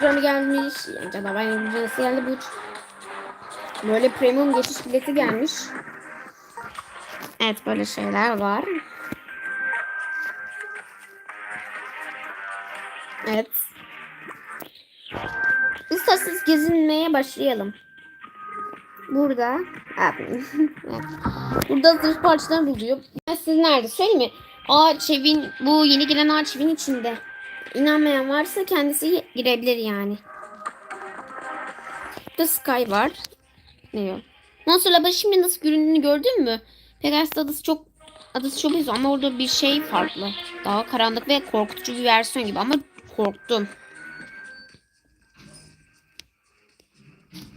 Canı gelmiş. Yani canavar nasıl geldi bu? Böyle premium geçiş bileti gelmiş. Evet böyle şeyler var. Evet. İsterseniz gezinmeye başlayalım. Burada. Burada zırh parçaları buluyor. Ben siz nerede? Söyleyeyim mi? Ağaç evin, bu yeni gelen ağaç evin içinde. İnanmayan varsa kendisi girebilir yani. Burada Sky var. Ne diyor? Monster Lab'a şimdi nasıl göründüğünü gördün mü? Pegasus adası çok adası çok benziyor ama orada bir şey farklı. Daha karanlık ve korkutucu bir versiyon gibi ama korktum.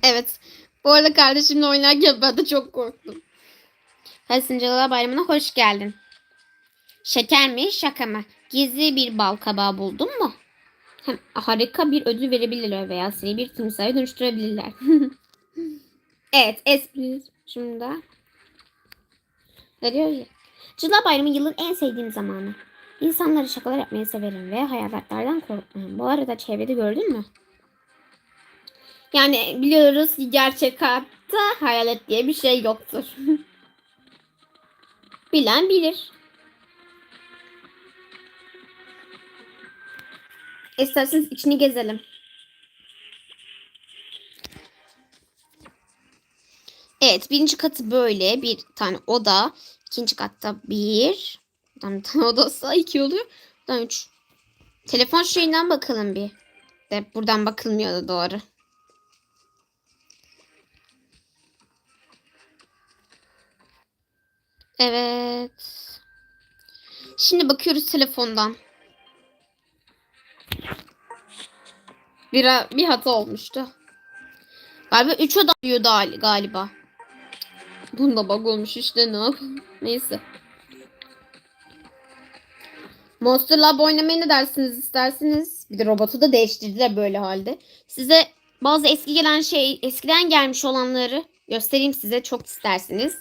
Evet. Bu arada kardeşimle oynarken ben de çok korktum. Kasıncalılar Bayramı'na hoş geldin. Şeker mi şaka mı? Gizli bir bal kabağı buldun mu? Hem harika bir ödül verebilirler veya seni bir timsaha dönüştürebilirler. evet espri. Şimdi. Ne diyor ya? Cıla Bayramı yılın en sevdiğim zamanı. İnsanlara şakalar yapmayı severim ve hayaletlerden korkmam. Bu arada çevrede gördün mü? Yani biliyoruz ki gerçek hayatta hayalet diye bir şey yoktur. Bilen bilir. İsterseniz içini gezelim. Evet birinci katı böyle bir tane oda. İkinci katta bir. Buradan bir tane odası iki oluyor. Buradan üç. Telefon şeyinden bakalım bir. De buradan bakılmıyordu doğru. Evet. Şimdi bakıyoruz telefondan. Bir, bir hata olmuştu. Galiba 3 oda diyordu gal- galiba. Bunda bug olmuş işte ne. Neyse. Monster Lab oynamayı ne dersiniz isterseniz. Bir de robotu da değiştirdiler böyle halde. Size bazı eski gelen şey eskiden gelmiş olanları göstereyim size çok isterseniz.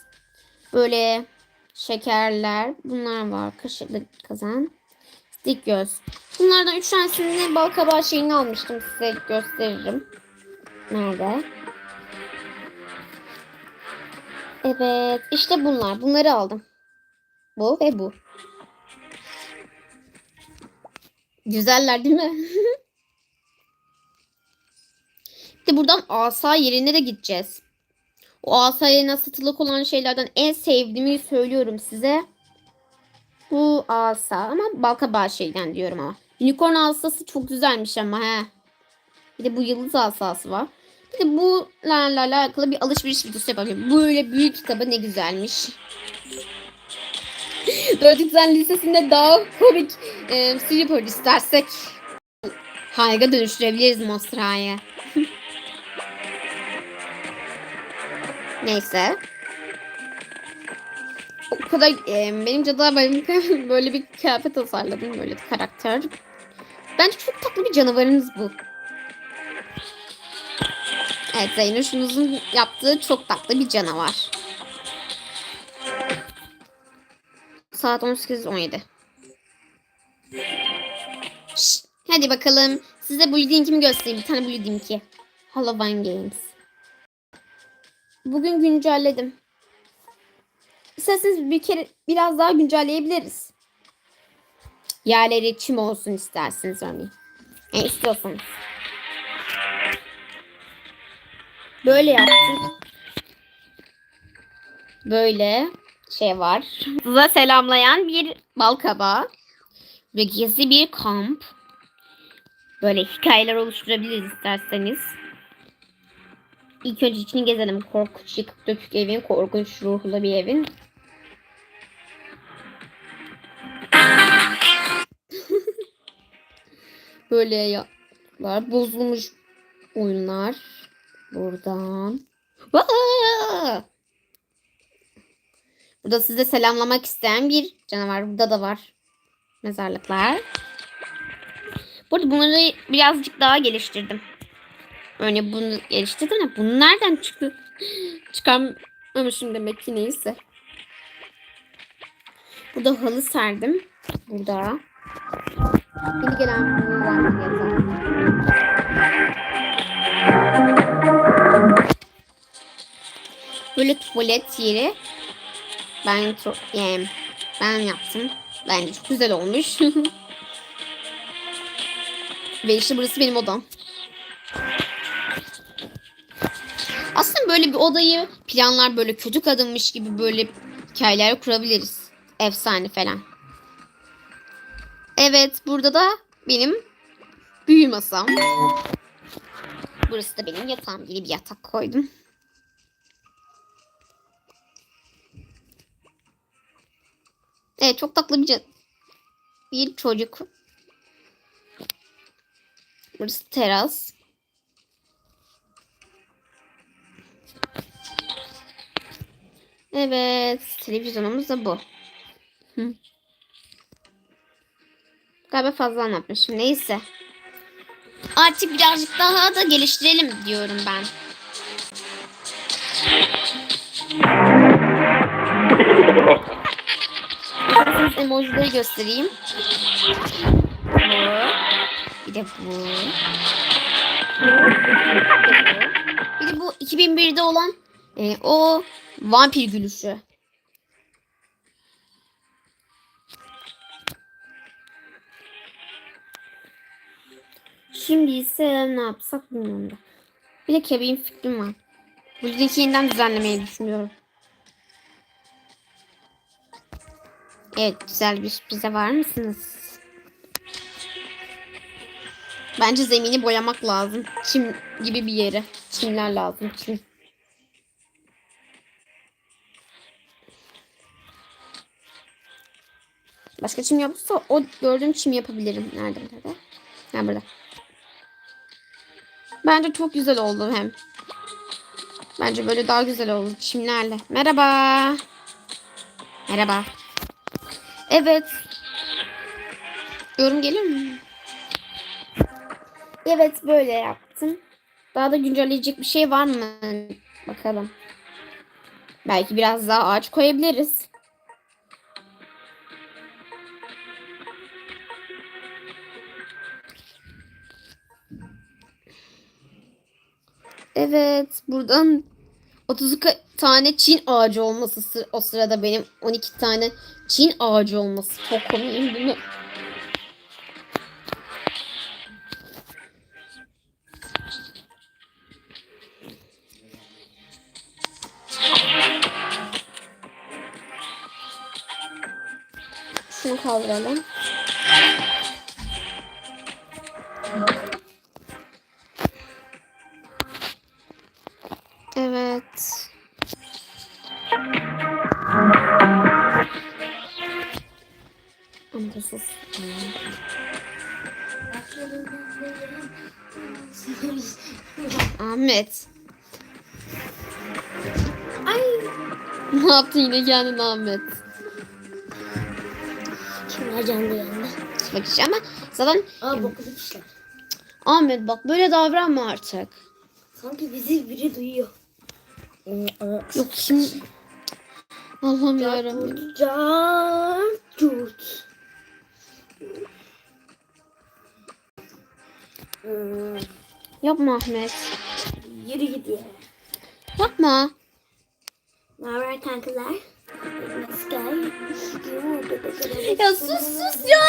Böyle şekerler bunlar var. Kaşıklık kazan. Stick göz. Bunlardan üç tanesini bal kabağı şeyini almıştım size gösteririm. Nerede? Evet işte bunlar. Bunları aldım. Bu ve bu. Güzeller değil mi? De buradan asa yerine de gideceğiz. O asa yerine satılık olan şeylerden en sevdiğimi söylüyorum size. Bu asa ama balkabağı şeyden diyorum ama. Unicorn asası çok güzelmiş ama he. Bir de bu yıldız asası var. Bir de bu bunlarla alakalı bir alışveriş videosu yapalım. Böyle büyük kitabı ne güzelmiş. Dördüksen Lisesi'nde daha komik e, stripper istersek Hayga dönüştürebiliriz Monster High'a. Neyse. O kadar e, benim cadılar benim böyle bir kıyafet tasarladım böyle bir karakter. Bence çok tatlı bir canavarınız bu. Evet Zeynuş'unuzun yaptığı çok tatlı bir canavar. Saat 18.17. Şşt, Hadi bakalım. Size Blue Dink'imi göstereyim. Bir tane Blue Dink'i. Halloween Games. Bugün güncelledim. İsterseniz bir kere biraz daha güncelleyebiliriz. Yerleri çim olsun isterseniz örneğin. Ne istiyorsanız. Böyle yaptık. Böyle şey var. Size selamlayan bir bal kabağı. Ve gizli bir kamp. Böyle hikayeler oluşturabiliriz isterseniz. İlk önce içini gezelim. Korkunç yıkık dökük evin, korkunç ruhlu bir evin. Böyle ya var. Bozulmuş oyunlar. Buradan. Aa! Burada size selamlamak isteyen bir canavar. Burada da var. Mezarlıklar. Burada bunları birazcık daha geliştirdim. Örneğin bunu geliştirdim de bunu nereden çıktı? Çıkarmamışım demek ki neyse. Burada halı serdim. Burada. Minigames are one minigames Böyle tuvalet yeri ben yani ben yaptım. Bence çok güzel olmuş. Ve işte burası benim odam. Aslında böyle bir odayı planlar böyle kötü kadınmış gibi böyle hikayeler kurabiliriz. Efsane falan. Evet burada da benim büyü masam. Burası da benim yatağım gibi bir yatak koydum. Evet çok tatlı bir, bir çocuk. Burası teras. Evet televizyonumuz da bu. Hı. Galiba fazla anlatmışım. Neyse. Artık birazcık daha da geliştirelim diyorum ben. Emojileri göstereyim. Bu. Bir de bu. Bir de bu 2001'de olan e, o vampir gülüşü. Şimdi ise ne yapsak bilmiyorum da. Bir de kebeğin fikrim var. Bu linki yeniden düzenlemeyi düşünüyorum. Evet güzel bir sürprize var mısınız? Bence zemini boyamak lazım. Çim gibi bir yere. Çimler lazım. Çim. Başka çim yoksa o gördüğüm çim yapabilirim. Nerede nerede? Ha burada. Bence çok güzel oldu hem. Bence böyle daha güzel oldu çimlerle. Merhaba. Merhaba. Evet. Yorum gelir mi? Evet böyle yaptım. Daha da güncelleyecek bir şey var mı? Bakalım. Belki biraz daha ağaç koyabiliriz. Evet, buradan 32 tane Çin ağacı olması sı- o sırada benim 12 tane Çin ağacı olması çok komik değil mi? Şunu kaldıralım. Ne yaptın yine kendin Ahmet? Kimler canlı yanında? Bak işte ama zaten Aa bokulu kişiler. Ahmet bak böyle davranma artık. Sanki bizi biri duyuyor. Yok şimdi Allah'ım yarabbim. Can. Hmm, Yapma Ahmet. Yürü gidiyor. Yapma. Haber kankalar? Ya sus sus ya.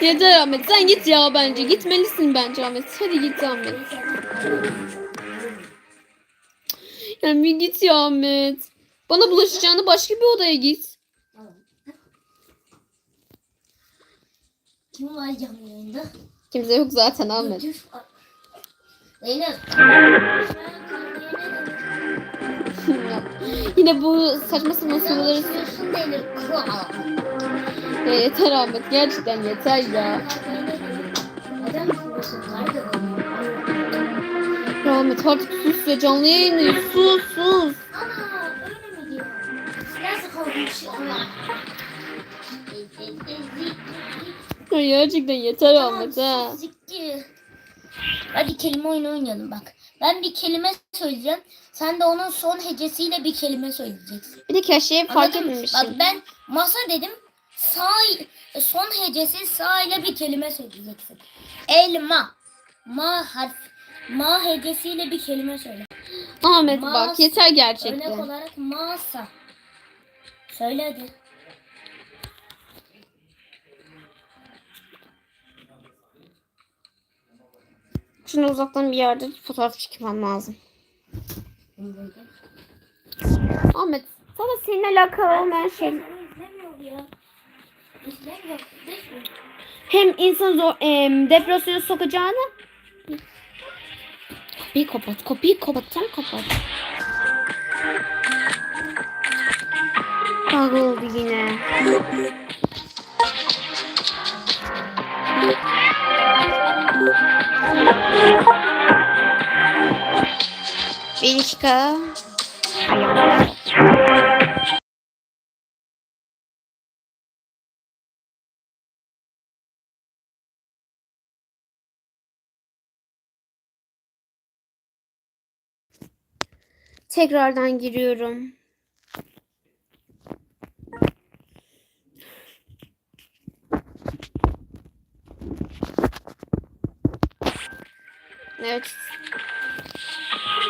Yeter Ahmet sen git ya bence. Gitmelisin bence Ahmet. Hadi git Ahmet. Yani bir git ya Ahmet. Bana bulaşacağını başka bir odaya git. Kim var canlı yayında? Kimse yok zaten Ahmet. Zeynep. Yine bu saçma sapan soruları. Ya yeter Ahmet. Gerçekten yeter ya. Ya Ahmet artık sus ya canlı yayındayız. Sus sus. Ya gerçekten yeter Ahmet ha. Hadi kelime oyunu oynayalım bak. Ben bir kelime söyleyeceğim. Sen de onun son hecesiyle bir kelime söyleyeceksin. Bir de keşke fark etmemişim. Bak ben masa dedim. Sağ son hecesi sağ ile bir kelime söyleyeceksin. Elma. Ma harf ma hecesiyle bir kelime söyle. Ahmet Mas- bak yeter Örnek gerçekten. olarak masa. Söyle hadi. Şimdi uzaktan bir yerde fotoğraf çekmem lazım. Ahmet sana seninle alakalı olmayan şey. Hem insan zor, em, depresyona sokacağını. Kapıyı kapat, kapıyı kapat, sen kapat. Oldu yine. Belişka. Tekrardan giriyorum. Evet.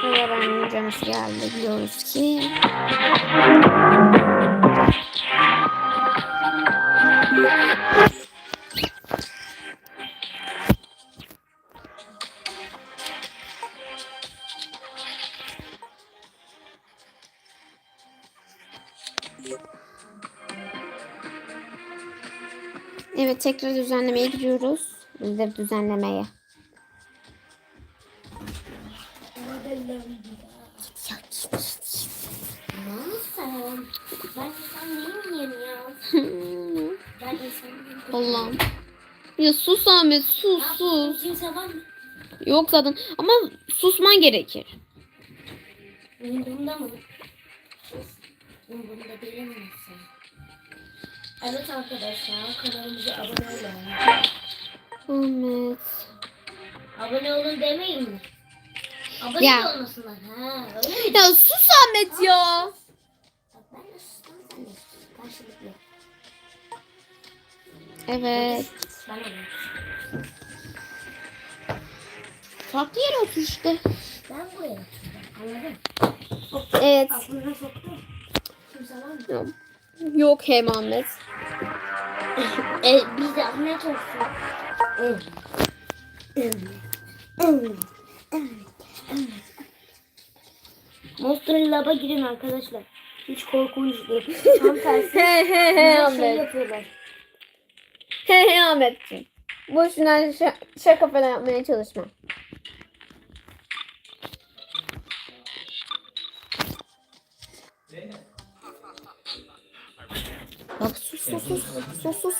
Öğrenci hocamız geldi. Biliyoruz ki. Evet tekrar düzenlemeye giriyoruz. Bizleri düzenlemeye. Ahmet sus sus. Kimse var mı? Yok zaten ama susman gerekir. Umurumda mı? Umurumda değil mi? Evet arkadaşlar kanalımıza abone olun. Ahmet. Abone olun demeyin mi? Abone Ya. olmasınlar. Ha, öyle mi? Ya sus Ahmet ya. Bak ben de sustum sen de sus. Karşılıklı. Evet. Ben de. Farklı yere otur işte. Ben buraya oturacağım. Anladın? Evet. Aklına soktum. Kimse var mı? Yok hem Ahmet. E, bir zahmet olsun. Monster Lab'a girin arkadaşlar. Hiç korkunç değil. Tam tersi. He he he şey Ahmet. yapıyorlar. He he Ahmetciğim. Boşuna şa- şaka falan yapmaya çalışma. Bak sus sus sus sus sus.